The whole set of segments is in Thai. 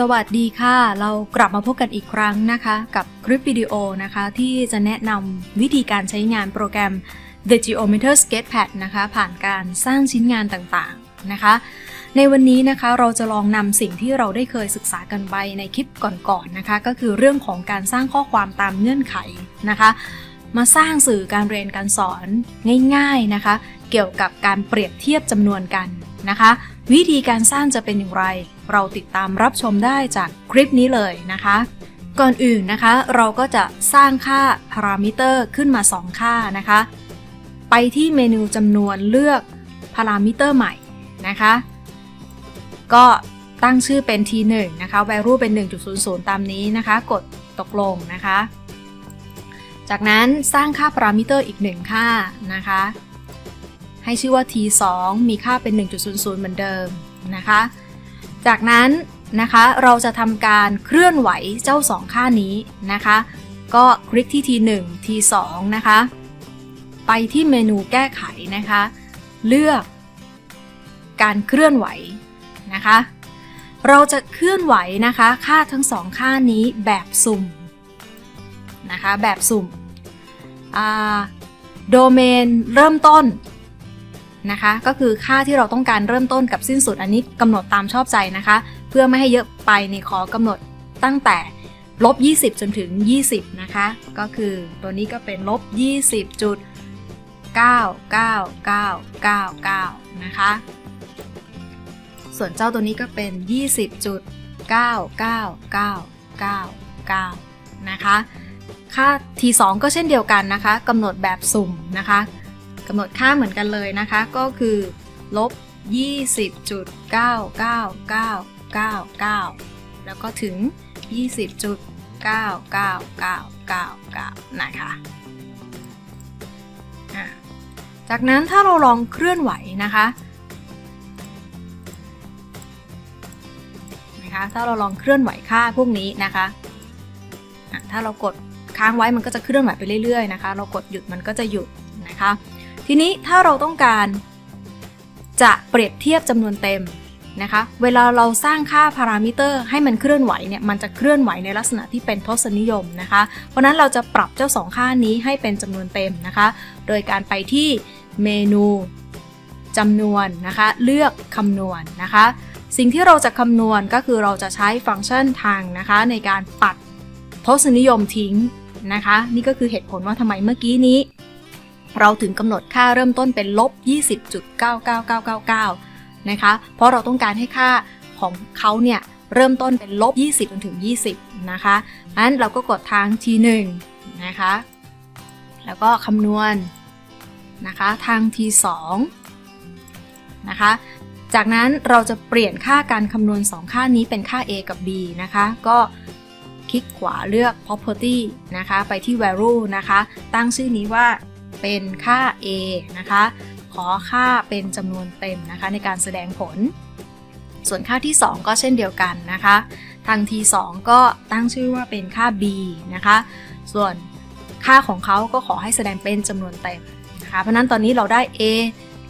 สวัสดีค่ะ เรากลับมาพบกันอีกครั้งนะคะ กับคลิปวิดีโอนะคะ ที่จะแนะนำวิธีการใช้งานโปรแกรม The Geometer Sketchpad นะคะ ผ่านการสร้างชิ้นงานต่างๆนะคะ ในวันนี้นะคะเราจะลองนำสิ่งที่เราได้เคยศึกษากันไปในคลิปก่อนๆนะคะ ก็คือเรื่องของการสร้างข้อความตามเงื่อนไขนะคะ มาสร้างสื่อการเรียนการสอนง่ายๆนะคะ เกี่ยวกับการเปรียบเทียบจำนวนกันนะคะ วิธีการสร้างจะเป็นอย่างไร เราติดตามรับชมได้จากคลิปนี้เลยนะคะ ก่อนอื่นนะคะ เราก็จะสร้างค่าพารามิเตอร์ขึ้นมา 2 ค่านะคะ ไปที่เมนูจำนวนเลือกพารามิเตอร์ใหม่นะคะ ก็ตั้งชื่อเป็น t1 นะคะ value เป็น 1.00 ตามนี้นะคะ กดตกลงนะคะ จากนั้นสร้างค่าพารามิเตอร์อีก 1 ค่านะคะ ให้ชื่อว่า t2 มีค่าเป็น 1.00 เหมือนเดิมนะคะ จากนั้นนะคะเราจะทำการเคลื่อนไหวเจ้า 2 ค่านี้นะคะ ก็คลิกที่ t1 t2 นะคะ ไปที่เมนูแก้ไขนะคะ เลือกการเคลื่อนไหวนะคะ เราจะเคลื่อนไหวนะคะ ค่าทั้งสองค่านี้แบบสุ่มนะคะแบบสุ่มโดเมนเริ่มต้น นะคะ ก็คือค่าที่เราต้องการเริ่มต้นกับสิ้นสุดอันนี้กำหนดตามชอบใจนะคะ เพื่อไม่ให้เยอะไปในขอกำหนดตั้งแต่ลบ 20 จนถึง 20 นะคะ ก็คือตัวนี้ก็เป็นลบ 20จุด99999 นะคะ ส่วนเจ้าตัวนี้ก็เป็น 20จุด99999 นะคะ ค่า t2 ก็เช่นเดียวกันนะคะกำหนดแบบสุ่มนะคะ กำหนดค่าเหมือนกันเลยนะคะ ก็คือลบ 20.99999 แล้วก็ถึง 20.99999 นะคะจากนั้นถ้าเราลองเคลื่อนไหวนะคะนะคะ ถ้าเราลองเคลื่อนไหวค่าพวกนี้นะคะถ้าเรากดค้างไว้มันก็จะเคลื่อนไหวไปเรื่อยๆนะคะ เรากดหยุดมันก็จะหยุดนะคะ ทีนี้ถ้าเราต้องการจะเปรียบเทียบจำนวนเต็มนะคะ เวลาเราสร้างค่าพารามิเตอร์ให้มันเคลื่อนไหวเนี่ย มันจะเคลื่อนไหวในลักษณะที่เป็นทศนิยมนะคะ เพราะนั้นเราจะปรับเจ้าสองค่านี้ให้เป็นจำนวนเต็มนะคะ โดยการไปที่เมนูจำนวนนะคะ เลือกคำนวณนนะคะ สิ่งที่เราจะคำนวณก็คือเราจะใช้ฟังก์ชันทางนะคะ ในการปัดทศนิยมทิ้งนะคะ นี่ก็คือเหตุผลว่าทำไมเมื่อกี้นี้ เราถึงกำหนดค่าเริ่มต้นเป็นลบ 20.99999 นะคะ เพราะเราต้องการให้ค่าของเขาเนี่ยเริ่มต้นเป็นลบ 20จนถึง 20 นะคะงั้นเราก็กดทาง T1 นะคะ แล้วก็คำนวณนะคะทาง T2 นะคะ จากนั้นเราจะเปลี่ยนค่าการคำนวณ 2 ค่านี้เป็นค่า a กับ b นะคะ ก็คลิกขวาเลือก property นะคะ ไปที่ value นะคะ ตั้งชื่อนี้ว่า เป็นค่า a นะคะ ขอค่าเป็นจำนวนเต็มนะคะในการแสดงผล ส่วนค่าที่ 2 ก็เช่นเดียวกันนะคะ ทาง t2 ก็ตั้งชื่อว่าเป็นค่า b นะคะ ส่วนค่าของเขาก็ขอให้แสดงเป็นจำนวนเต็มนะคะ เพราะนั้นตอนนี้เราได้ a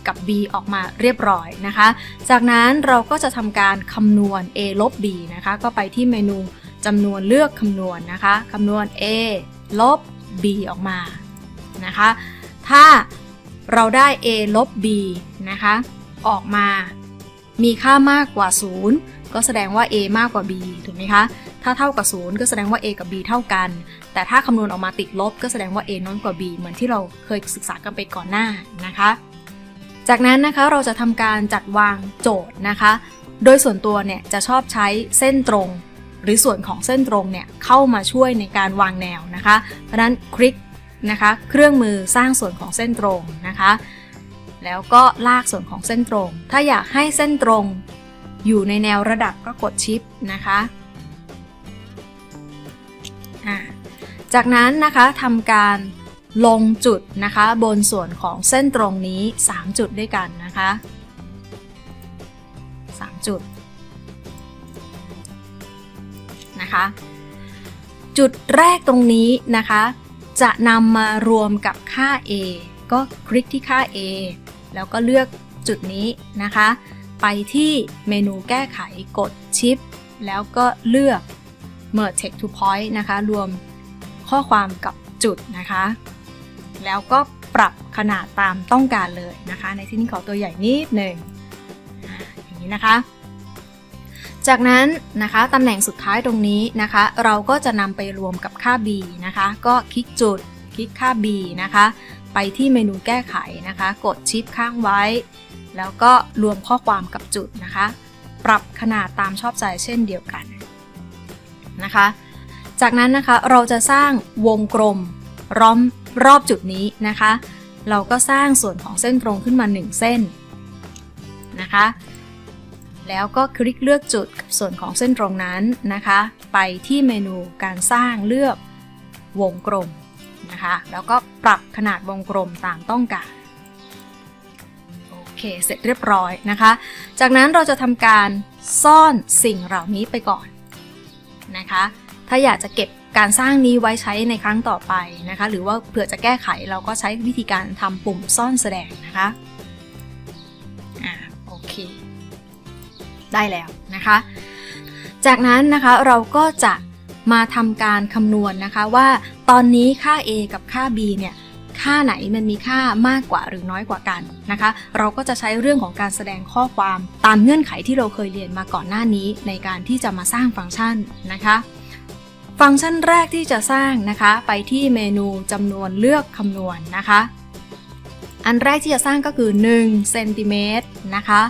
กับ b ออกมาเรียบร้อยนะคะ จากนั้นเราก็จะทำการคำนวณ a ลบ b นะคะ ก็ไปที่เมนูจำนวนเลือกคำนวณนนะคะ คำนวณ a ลบ b ออกมานะคะ ถ้าเราได้ a ลบ b นะคะ ออกมา มีค่ามากกว่า 0 ก็แสดงว่า a มากกว่า b ถูกไหมคะ ถ้าเท่ากับ 0 ก็แสดงว่า a กับ b เท่ากัน แต่ถ้าคำนวณออกมาติดลบ ก็แสดงว่า a น้อยกว่า b เหมือนที่เราเคยศึกษากันไปก่อนหน้านะคะ จากนั้นนะคะเราจะทำการจัดวางโจทย์นะคะ โดยส่วนตัวเนี่ยจะชอบใช้เส้นตรง หรือส่วนของเส้นตรงเนี่ยเข้ามาช่วยในการวางแนวนะคะ เพราะนั้นคลิก นะคะ เครื่องมือสร้างส่วนของเส้นตรงนะคะ แล้วก็ลากส่วนของเส้นตรง ถ้าอยากให้เส้นตรงอยู่ในแนวระดับก็กดชิปนะคะจากนั้นนะคะทำการลงจุดนะคะ บนส่วนของเส้นตรงนี้ 3 จุดด้วยกันนะคะ 3 จุดนะคะ จุดแรกตรงนี้นะคะ จะนำมารวมกับค่า a ก็คลิกที่ค่า a แล้วก็เลือกจุดนี้นะคะ ไปที่เมนูแก้ไขกดชิปแล้วก็เลือก merge text to point นะคะ รวมข้อความกับจุดนะคะ แล้วก็ปรับขนาดตามต้องการเลยนะคะ ในที่นี้ขอตัวใหญ่นิดหนึ่งอ่าอย่างนี้นะคะ จากนั้นนะคะตำแหน่งสุดท้ายตรงนี้นะคะ เราก็จะนำไปรวมกับค่า b นะคะ ก็คลิกจุด คลิกค่า b นะคะ ไปที่เมนูแก้ไขนะคะ กดชิปข้างไว้ แล้วก็รวมข้อความกับจุดนะคะ ปรับขนาดตามชอบใจเช่นเดียวกันนะคะ จากนั้นนะคะเราจะสร้างวงกลมล้อมรอบจุดนี้นะคะ เราก็สร้างส่วนของเส้นตรงขึ้นมา 1 เส้นนะคะ แล้วก็คลิกเลือกจุดกับส่วนของเส้นตรงนั้นนะคะ ไปที่เมนูการสร้างเลือกวงกลมนะคะ แล้วก็ปรับขนาดวงกลมตามต้องการโอเค เสร็จเรียบร้อยนะคะ จากนั้นเราจะทำการซ่อนสิ่งเหล่านี้ไปก่อนนะคะ ถ้าอยากจะเก็บการสร้างนี้ไว้ใช้ในครั้งต่อไปนะคะ หรือว่าเผื่อจะแก้ไขเราก็ใช้วิธีการทำปุ่มซ่อนแสดงนะคะ อ่า โอเค ได้แล้วนะคะ จากนั้นนะคะเราก็จะมาทำการคำนวณนะคะว่าตอนนี้ค่า a กับค่า b เนี่ยค่าไหนมันมีค่ามากกว่าหรือน้อยกว่ากันนะคะ เราก็จะใช้เรื่องของการแสดงข้อความตามเงื่อนไขที่เราเคยเรียนมาก่อนหน้านี้ในการที่จะมาสร้างฟังก์ชันนะคะ ฟังก์ชันแรกที่จะสร้างนะคะ ไปที่เมนูจำนวนเลือกคำนวณนะคะ อันแรกที่จะสร้างก็คือ1เซนติเมตรนะคะ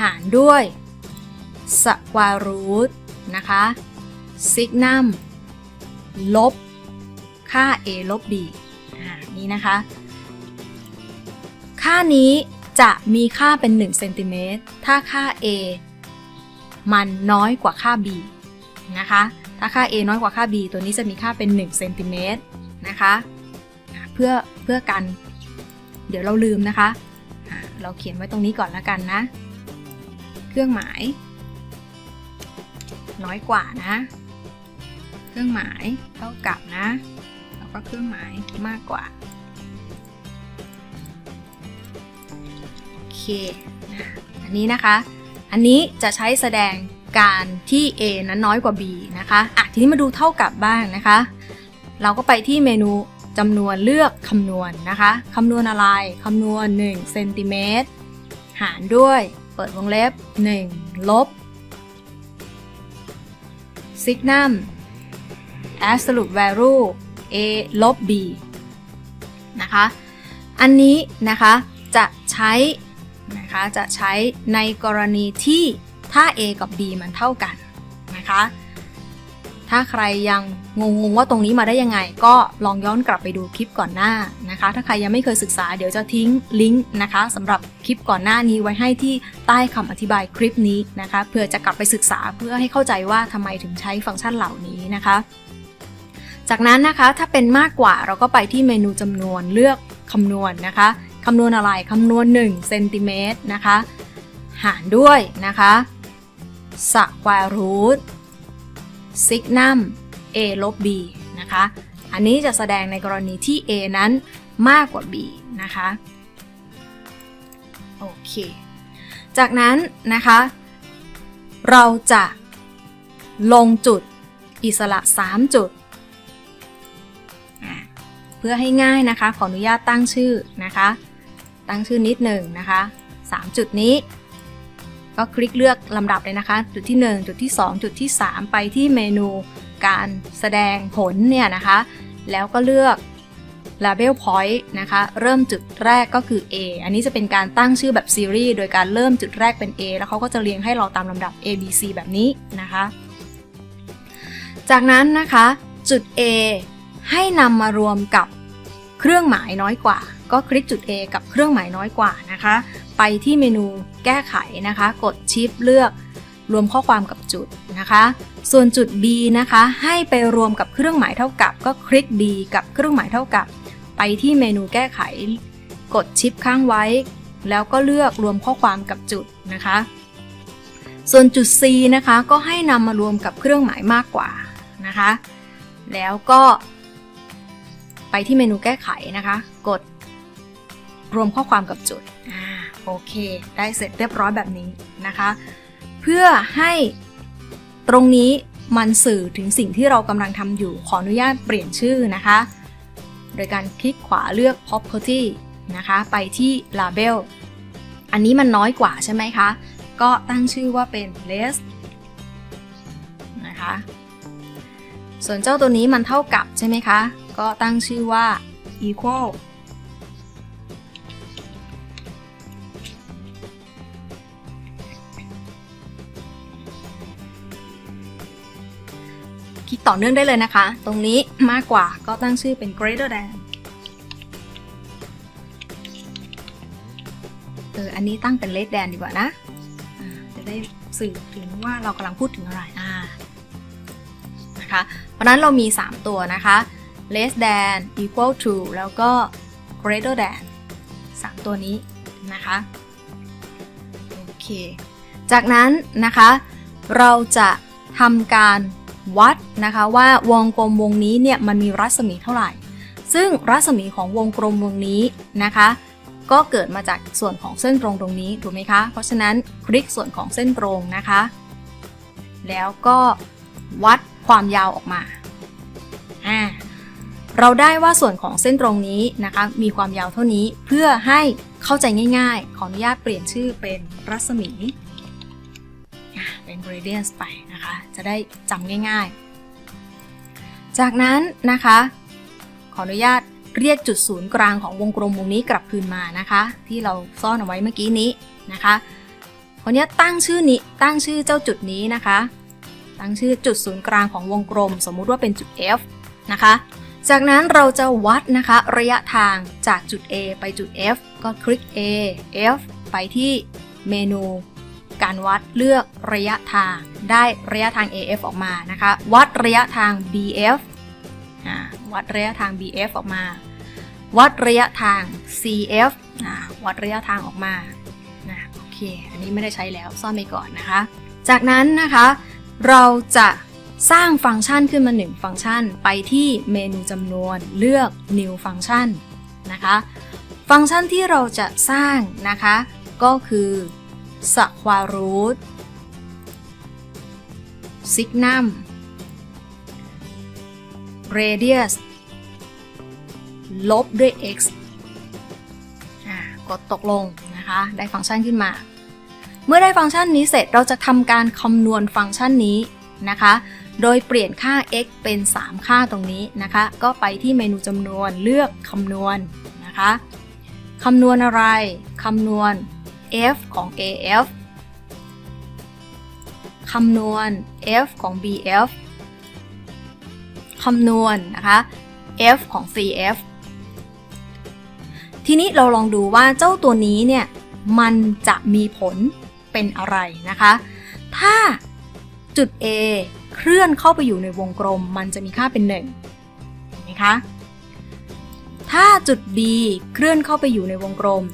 หารด้วย สควารูทนะคะซิกนัมลบ ค่า a ลบ b นี่นะคะ ค่านี้จะมีค่าเป็น1เซนติเมตรถ้าค่า a มันน้อยกว่าค่า b นะคะ ถ้าค่า a น้อยกว่าค่า b ตัวนี้จะมีค่าเป็น1เซนติเมตรนะคะ เพื่อเพื่อกัน เดี๋ยวเราลืมนะคะ เราเขียนไว้ตรงนี้ก่อนแล้วกันนะ เครื่องหมาย น้อยกว่านะ เครื่องหมายเท่ากับนะ แล้วก็เครื่องหมายมากกว่า โอเค อันนี้นะคะ อันนี้จะใช้แสดงการที่ A นั้นน้อยกว่า B นะคะอะทีนี้มาดูเท่ากับบ้างนะคะ เราก็ไปที่เมนูจำนวนเลือกคำนวณนนะคะคำนวณอะไรคำนวณ1เซนติเมตรหารด้วยเปิดวงเล็บ 1 ลบ signum absolute value a ลบ b นะคะ อันนี้นะคะจะใช้นะคะจะใช้ในกรณีที่ถ้า a กับ b มันเท่ากันนะคะ ถ้าใครยังงงๆว่าตรงนี้มาได้ยังไง ก็ลองย้อนกลับไปดูคลิปก่อนหน้านะคะ ถ้าใครยังไม่เคยศึกษาเดี๋ยวจะทิ้งลิงก์นะคะสำหรับคลิปก่อนหน้านี้ไว้ให้ที่ใต้คำอธิบายคลิปนี้นะคะเพื่อจะกลับไปศึกษาเพื่อให้เข้าใจว่าทำไมถึงใช้ฟังก์ชันเหล่านี้นะคะ จากนั้นนะคะถ้าเป็นมากกว่าเราก็ไปที่เมนูจำนวนเลือกคำนวณนะคะคำนวณอะไรคำนวณ1เซนติเมตรนะคะหารด้วยนะคะสแควอรูท ซิกนัม a ลบ b นะคะ อันนี้จะแสดงในกรณีที่ a นั้นมากกว่า b นะคะ โอเค จากนั้นนะคะ เราจะลงจุดอิสระ 3 จุด เพื่อให้ง่ายนะคะ ขออนุญาตตั้งชื่อนะคะ ตั้งชื่อนิดหนึ่งนะคะ 3 จุดนี้ ก็คลิกเลือกลำดับเลยนะคะ จุดที่ 1 จุดที่ 2 จุดที่ 3 ไปที่เมนูการแสดงผลเนี่ยนะคะ แล้วก็เลือก label point นะคะ เริ่มจุดแรกก็คือ A อันนี้จะเป็นการตั้งชื่อแบบซีรีส์โดยการเริ่มจุดแรกเป็น A แล้วเขาก็จะเรียงให้เราตามลำดับ A B C แบบนี้นะคะ จากนั้นนะคะจุด A ให้นำมารวมกับเครื่องหมายน้อยกว่า ก็คลิกจุด A กับเครื่องหมายน้อยกว่านะคะ ไปที่เมนู แก้ไขนะคะ กดชิปเลือกรวมข้อความกับจุดนะคะ ส่วนจุด B นะคะ ให้ไปรวมกับเครื่องหมายเท่ากับ ก็คลิก B กับเครื่องหมายเท่ากับ ไปที่เมนูแก้ไข กดชิปค้างไว้ แล้วก็เลือกรวมข้อความกับจุดนะคะ ส่วนจุด C นะคะก็ให้นำมารวมกับเครื่องหมายมากกว่านะคะ แล้วก็ไปที่เมนูแก้ไขนะคะ กดรวมข้อความกับจุดอ่า โอเค ได้เสร็จเรียบร้อยแบบนี้นะคะ เพื่อให้ตรงนี้มันสื่อถึงสิ่งที่เรากำลังทำอยู่ ขออนุญาตเปลี่ยนชื่อนะคะ โดยการคลิกขวาเลือก property นะคะ ไปที่ label อันนี้มันน้อยกว่าใช่ไหมคะ ก็ตั้งชื่อว่าเป็น less นะคะ ส่วนเจ้าตัวนี้มันเท่ากับใช่ไหมคะ ก็ตั้งชื่อว่า equal ต่อเนื่องได้เลยนะคะ ตรงนี้มากกว่าก็ตั้งชื่อเป็น greater than เอออันนี้ตั้งเป็น less than ดีกว่านะจะได้สื่อถึงว่าเรากำลังพูดถึงอะไรอ่านะคะเพราะฉะนั้นเรามี 3 ตัวนะคะ less than equal to แล้วก็ greater than 3 ตัวนี้นะคะโอเคจากนั้นนะคะ เราจะทำการ วัดนะคะว่าวงกลมวงนี้เนี่ยมันมีรัศมีเท่าไหร่ ซึ่งรัศมีของวงกลมวงนี้นะคะ ก็เกิดมาจากส่วนของเส้นตรงตรงนี้ถูกไหมคะ เพราะฉะนั้นคลิกส่วนของเส้นตรงนะคะ แล้วก็วัดความยาวออกมาอ่าเราได้ว่าส่วนของเส้นตรงนี้นะคะ มีความยาวเท่านี้เพื่อให้เข้าใจง่าย ๆ ขออนุญาตเปลี่ยนชื่อเป็นรัศมี อะเป็น radians ไปนะคะ จะได้จำง่ายๆ จากนั้นนะคะ ขออนุญาตเรียกจุดศูนย์กลางของวงกลมวงนี้กลับคืนมานะคะ ที่เราซ่อนเอาไว้เมื่อกี้นี้นะคะขออนุญาตตั้งชื่อนี้ตั้งชื่อเจ้าจุดนี้นะคะ ตั้งชื่อจุดศูนย์กลางของวงกลม สมมุติว่าเป็นจุด F นะคะ จากนั้นเราจะวัดนะคะ ระยะทางจากจุด A ไปจุด F ก็คลิก A F ไปที่เมนู การวัดเลือกระยะทาง ได้ระยะทาง AF ออกมานะคะ วัดระยะทาง BF วัดระยะทาง BF ออกมา วัดระยะทาง CF วัดระยะทางออกมาโอเค อันนี้ไม่ได้ใช้แล้วซ่อนไปก่อนนะคะ จากนั้นนะคะเราจะสร้างฟังก์ชันขึ้นมาหนึ่งฟังก์ชันไปที่เมนูจำนวนเลือก new function นะคะ ฟังก์ชันที่เราจะสร้างนะคะ ก็คือ square root signum radius ลบด้วย x อ่ากดตกลงนะคะ ได้ฟังก์ชันขึ้นมา เมื่อได้ฟังก์ชันนี้เสร็จเราจะทำการคำนวณฟังก์ชันนี้นะคะ โดยเปลี่ยนค่า x เป็น 3 ค่าตรงนี้นะคะ ก็ไปที่เมนูจำนวนเลือกคำนวณนะคะคำนวณอะไร คำนวณ f ของ af คำนวณ f ของ bf คำนวณนะคะ f ของ cf ทีนี้เราลองดูว่าเจ้าตัวนี้เนี่ย มันจะมีผลเป็นอะไรนะคะ ถ้าจุด A เคลื่อนเข้าไปอยู่ในวงกลม มันจะมีค่าเป็น1เห็นไหมคะ ถ้าจุด B เคลื่อนเข้าไปอยู่ในวงกลม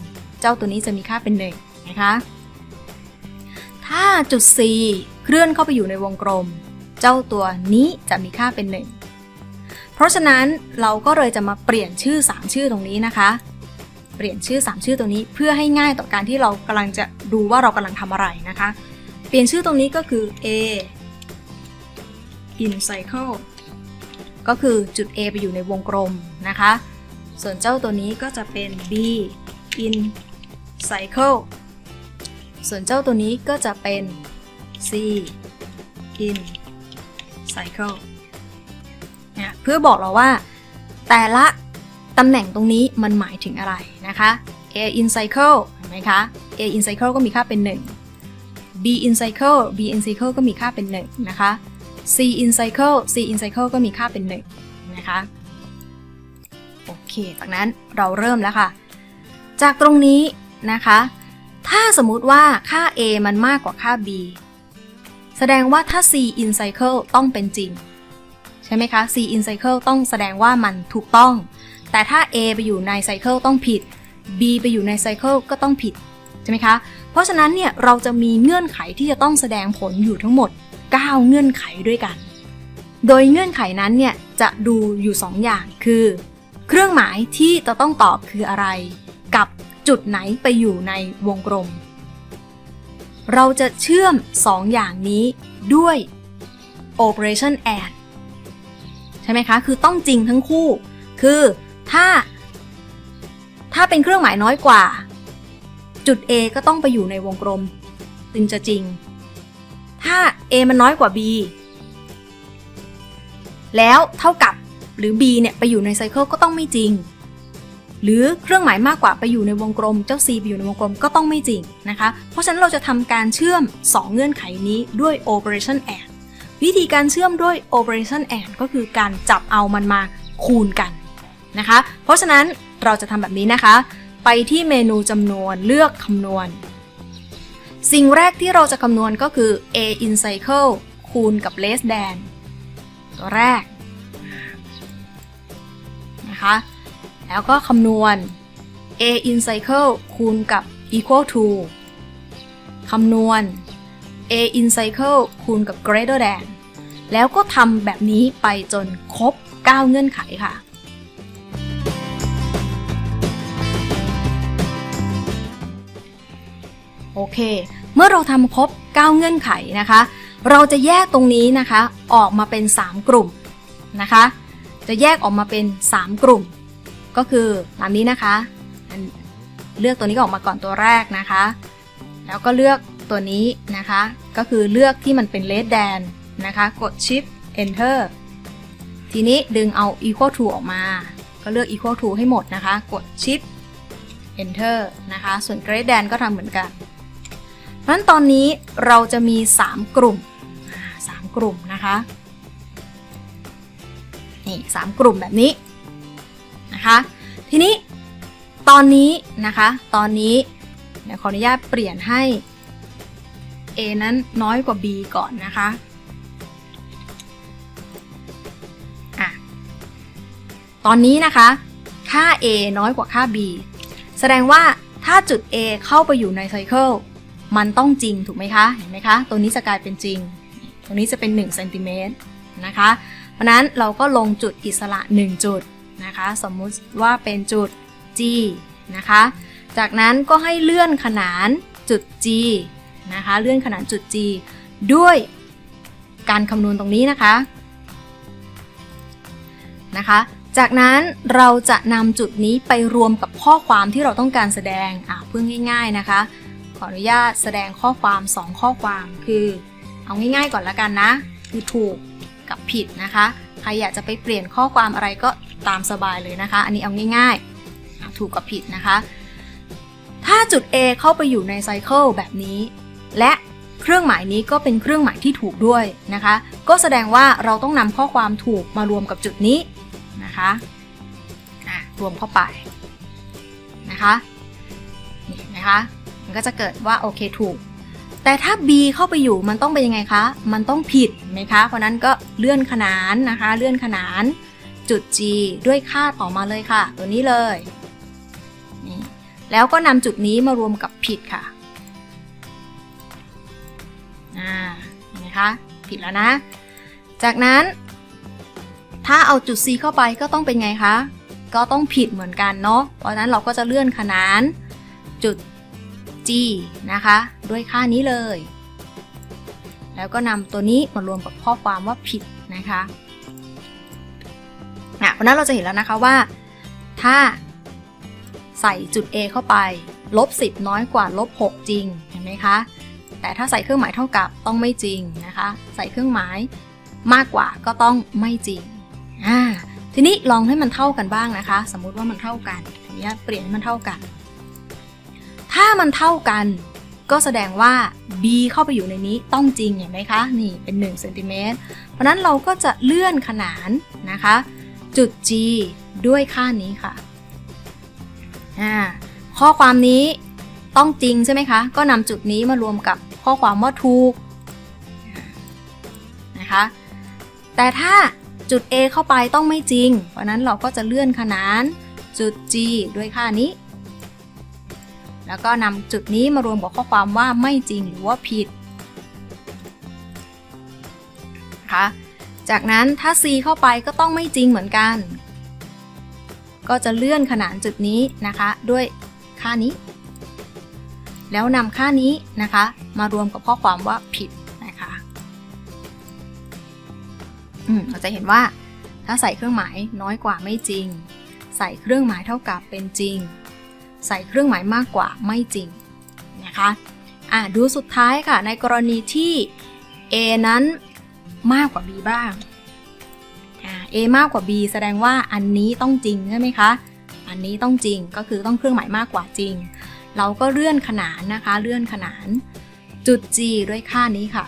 เจ้าตัวนี้จะมีค่าเป็น1 นะคะ ถ้าจุด C เคลื่อนเข้าไปอยู่ในวงกลม เจ้าตัวนี้จะมีค่าเป็น 1 เพราะฉะนั้นเราก็เลยจะมาเปลี่ยนชื่อ 3 ชื่อตรงนี้นะคะ เปลี่ยนชื่อ 3 ชื่อตรงนี้เพื่อให้ง่ายต่อการที่เรากำลังจะดูว่าเรากำลังทำอะไรนะคะ เปลี่ยนชื่อตรงนี้ก็คือ A in cycle ก็คือจุด A ไปอยู่ในวงกลมนะคะ ส่วนเจ้าตัวนี้ก็จะเป็น B in cycle ส่วนเจ้าตัวนี้ก็จะเป็น C in cycle เนี่ยเพื่อบอกเราว่าแต่ละตำแหน่งตรงนี้มันหมายถึงอะไรนะคะ A in cycle เห็นไหมคะ A in cycle ก็มีค่าเป็น 1 B in cycle B in cycle ก็มีค่าเป็น 1 นะคะ C in cycle C in cycle ก็มีค่าเป็น 1 นะคะ โอเค จากนั้นเราเริ่มแล้วค่ะ จากตรงนี้นะคะ ถ้าสมมุติว่าค่า A มันมากกว่าค่า B แสดงว่าถ้า C in cycle ต้องเป็นจริง ใช่ไหมคะ C in cycle ต้องแสดงว่ามันถูกต้อง แต่ถ้า A ไปอยู่ในไซเคิลต้องผิด B ไปอยู่ในไซเคิลก็ต้องผิด ใช่ไหมคะ เพราะฉะนั้นเนี่ยเราจะมีเงื่อนไขที่จะต้องแสดงผลอยู่ทั้งหมด 9 เงื่อนไขด้วยกัน โดยเงื่อนไขนั้นเนี่ยจะดูอยู่ 2 อย่างคือ เครื่องหมายที่จะต้องตอบคืออะไร กับ จุดไหนไปอยู่ในวงกลม เราจะเชื่อม 2 อย่างนี้ด้วย operation and ใช่ไหมคะ คือต้องจริงทั้งคู่ คือถ้า ถ้าเป็นเครื่องหมายน้อยกว่า จุด A ก็ต้องไปอยู่ในวงกลม จึงจะจริง ถ้า A มันน้อยกว่า B แล้วเท่ากับหรือ B เนี่ย ไปอยู่ในไซเคิลก็ต้องไม่จริง หรือเครื่องหมายมากกว่าไปอยู่ในวงกลม เจ้า C ไปอยู่ในวงกลมก็ต้องไม่จริงนะคะ เพราะฉะนั้นเราจะทำการเชื่อม 2 เงื่อนไขนี้ด้วย operation and วิธีการเชื่อมด้วย operation and ก็คือการจับเอามันมาคูณกันนะคะ เพราะฉะนั้นเราจะทำแบบนี้นะคะ ไปที่เมนูจำนวนเลือกคำนวณ สิ่งแรกที่เราจะคำนวณก็คือ a in cycle คูณกับ less than ตัวแรกนะคะ แล้วก็คำนวณ a in cycle คูณกับ equal to คำนวณ a in cycle คูณกับ greater than แล้วก็ทำแบบนี้ไปจนครบ 9 เงื่อนไขค่ะ โอเค เมื่อเราทำครบ 9 เงื่อนไขนะคะ เราจะแยกตรงนี้นะคะ ออกมาเป็น 3 กลุ่มนะคะ จะแยกออกมาเป็น 3 กลุ่ม ก็คือตามนี้นะคะเลือกตัวนี้ก็ออกมาก่อนตัวแรกนะคะ แล้วก็เลือกตัวนี้นะคะ ก็คือเลือกที่มันเป็น less than นะคะ กด shift enter ทีนี้ดึงเอา equal to ออกมา ก็เลือก equal to ให้หมดนะคะ กด shift enter นะคะ ส่วน greater than ก็ทำเหมือนกันนั้นตอนนี้เราจะมี 3 กลุ่มอ่าสามกลุ่มนะคะ นี่สามกลุ่มแบบนี้ นะคะ ทีนี้ตอนนี้นะคะ ตอนนี้เดี๋ยวขออนุญาตเปลี่ยนให้ A นั้นน้อยกว่า B ก่อนนะคะอะตอนนี้นะคะ ค่า A น้อยกว่าค่า B แสดงว่าถ้าจุด A เข้าไปอยู่ในไซเคิลมันต้องจริงถูกไหมคะ เห็นไหมคะ ตัวนี้จะกลายเป็นจริงตรงนี้จะเป็น1เซนติเมตรนะคะ เพราะนั้นเราก็ลงจุดอิสระ 1 จุด นะคะ สมมุติว่าเป็นจุด G นะคะ จากนั้นก็ให้เลื่อนขนานจุด G นะคะ เลื่อนขนานจุด G ด้วยการคำนวณตรงนี้นะคะนะคะ จากนั้นเราจะนำจุดนี้ไปรวมกับข้อความที่เราต้องการแสดงอะเพื่อง่ายๆนะคะ ขออนุญาตแสดงข้อความ 2 ข้อความคือ เอาง่ายๆก่อนละกันนะ คือถูกกับผิดนะคะ ใครอยากจะไปเปลี่ยนข้อความอะไรก็ ตามสบายเลยนะคะ อันนี้เอาง่ายๆ ถูกกับผิดนะคะ ถ้าจุด A เข้าไปอยู่ในไซเคิลแบบนี้ และเครื่องหมายนี้ก็เป็นเครื่องหมายที่ถูกด้วยนะคะ ก็แสดงว่าเราต้องนำข้อความถูกมารวมกับจุดนี้นะคะรวมเข้าไปนะคะนี่นไหมคะมันก็จะเกิดว่าโอเคถูก แต่ถ้า B เข้าไปอยู่มันต้องเป็นยังไงคะ มันต้องผิดไหมคะ เพราะนั้นก็เลื่อนขนานนะคะ เลื่อนขนาน จุด G ด้วยค่าต่อมาเลยค่ะ ตัวนี้เลยนี่แล้วก็นำจุดนี้มารวมกับผิดค่ะอ่าเห็นไหมคะผิดแล้วนะ จากนั้น ถ้าเอาจุด C เข้าไปก็ต้องเป็นไงคะ ก็ต้องผิดเหมือนกันเนาะเพราะฉะนั้นเราก็จะเลื่อนขนานจุด G นะคะ ด้วยค่านี้เลย แล้วก็นำตัวนี้มารวมกับข้อความว่าผิดนะคะ อะเพราะนั้นเราจะเห็นแล้วนะคะว่า ถ้าใส่จุด A เข้าไป ลบ 10 น้อยกว่าลบ 6 จริง เห็นไหมคะ แต่ถ้าใส่เครื่องหมายเท่ากับต้องไม่จริงนะคะ ใส่เครื่องหมายมากกว่าก็ต้องไม่จริงอ่าทีนี้ลองให้มันเท่ากันบ้างนะคะ สมมุติว่ามันเท่ากันออนุญาตเปลี่ยนให้มันเท่ากัน ถ้ามันเท่ากันก็แสดงว่า b เข้าไปอยู่ในนี้ต้องจริงเห็นไหมคะ นี่เป็น1เซนติเมตรเพราะนั้นเราก็จะเลื่อนขนานนะคะ จุด g ด้วยค่านี้ค่ะ ข้อความนี้ต้องจริงใช่ไหมคะ ก็นำจุดนี้มารวมกับข้อความว่าถูกนะคะ แต่ถ้าจุด A เข้าไปต้องไม่จริง เพราะนั้นเราก็จะเลื่อนขนานจุด G ด้วยค่านี้ แล้วก็นำจุดนี้มารวมกับข้อความว่าไม่จริงหรือว่าผิด นะคะ จากนั้นถ้า C เข้าไปก็ต้องไม่จริงเหมือนกัน ก็จะเลื่อนขนานจุดนี้นะคะ ด้วยค่านี้ แล้วนำค่านี้นะคะ มารวมกับข้อความว่าผิดนะคะอืมเราจะเห็นว่า ถ้าใส่เครื่องหมายน้อยกว่าไม่จริง ใส่เครื่องหมายเท่ากับเป็นจริง ใส่เครื่องหมายมากกว่าไม่จริงนะคะอะดูสุดท้ายค่ะในกรณีที่ A นั้น มากกว่า B บ้างอ่า A มากกว่า B แสดงว่าอันนี้ต้องจริงใช่ไหมคะ อันนี้ต้องจริงก็คือต้องเครื่องหมายมากกว่าจริง เราก็เลื่อนขนานนะคะ เลื่อนขนานจุด G ด้วยค่านี้ค่ะ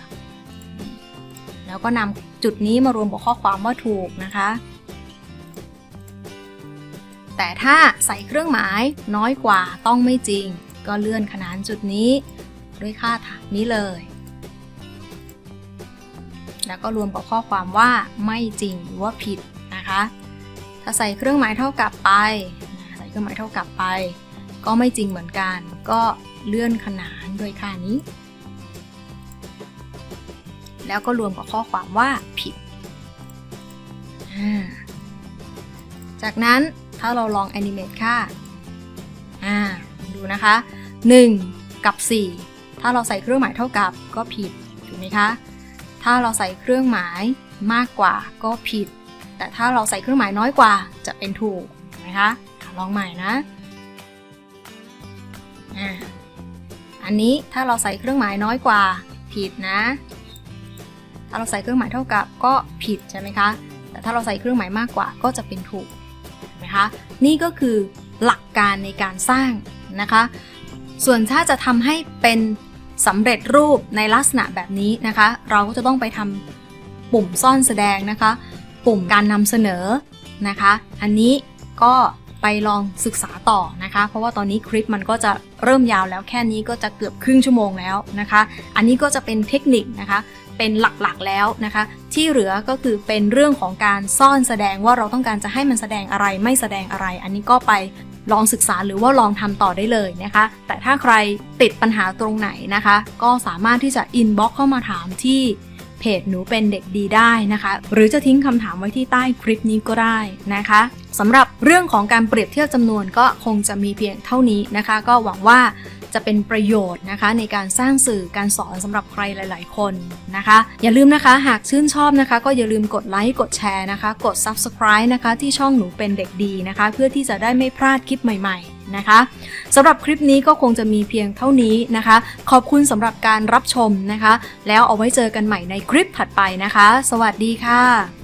แล้วก็นำจุดนี้มารวมกับข้อความว่าถูกนะคะ แต่ถ้าใส่เครื่องหมายน้อยกว่าต้องไม่จริง ก็เลื่อนขนานจุดนี้ด้วยค่าฐานนี้เลย แล้วก็รวมกับข้อความว่าไม่จริงหรือว่าผิดนะคะ ถ้าใส่เครื่องหมายเท่ากับไป ใส่เครื่องหมายเท่ากับไป ก็ไม่จริงเหมือนกัน ก็เลื่อนขนานด้วยค่านี้ แล้วก็รวมกับข้อความว่าผิด จากนั้นถ้าเราลองแอนิเมตค่าดูนะคะ 1 กับ 4 ถ้าเราใส่เครื่องหมายเท่ากับก็ผิดถูกไหมคะ ถ้าเราใส่เครื่องหมายมากกว่าก็ผิด แต่ถ้าเราใส่เครื่องหมายน้อยกว่าจะเป็นถูกถูกไหมคะลองใหม่นะอันนี้ถ้าเราใส่เครื่องหมายน้อยกว่า ผิดนะ ถ้าเราใส่เครื่องหมายเท่ากับก็ผิดใช่ไหมคะ แต่ถ้าเราใส่เครื่องหมายมากกว่าก็จะเป็นถูกนะคะนี่ก็คือหลักการในการสร้างนะคะ ส่วนถ้าจะทำให้เป็น สำเร็จรูปในลักษณะแบบนี้นะคะ เราก็จะต้องไปทำปุ่มซ่อนแสดงนะคะ ปุ่มการนำเสนอนะคะ อันนี้ก็ไปลองศึกษาต่อนะคะ เพราะว่าตอนนี้คลิปมันก็จะเริ่มยาวแล้วแค่นี้ก็จะเกือบครึ่งชั่วโมงแล้วนะคะ อันนี้ก็จะเป็นเทคนิคนะคะ เป็นหลักๆแล้วนะคะ ที่เหลือก็คือเป็นเรื่องของการซ่อนแสดงว่าเราต้องการจะให้มันแสดงอะไรไม่แสดงอะไร อันนี้ก็ไป ลองศึกษาหรือว่าลองทำต่อได้เลยนะคะ แต่ถ้าใครติดปัญหาตรงไหนนะคะ ก็สามารถที่จะอินบ็อกเข้ามาถามที่เพจหนูเป็นเด็กดีได้นะคะ หรือจะทิ้งคำถามไว้ที่ใต้คลิปนี้ก็ได้นะคะสำหรับเรื่องของการเปรียบเทียบจำนวนก็คงจะมีเพียงเท่านี้นะคะ ก็หวังว่า จะเป็นประโยชน์นะคะ ในการสร้างสื่อการสอนสำหรับใครหลาย ๆ คนนะคะ อย่าลืมนะคะหากชื่นชอบนะคะ ก็อย่าลืมกดไลค์กดแชร์นะคะ กด subscribe นะคะ ที่ช่องหนูเป็นเด็กดีนะคะ เพื่อที่จะได้ไม่พลาดคลิปใหม่ ๆนะคะสำหรับคลิปนี้ก็คงจะมีเพียงเท่านี้นะคะ ขอบคุณสำหรับการรับชมนะคะ แล้วเอาไว้เจอกันใหม่ในคลิปถัดไปนะคะ สวัสดีค่ะ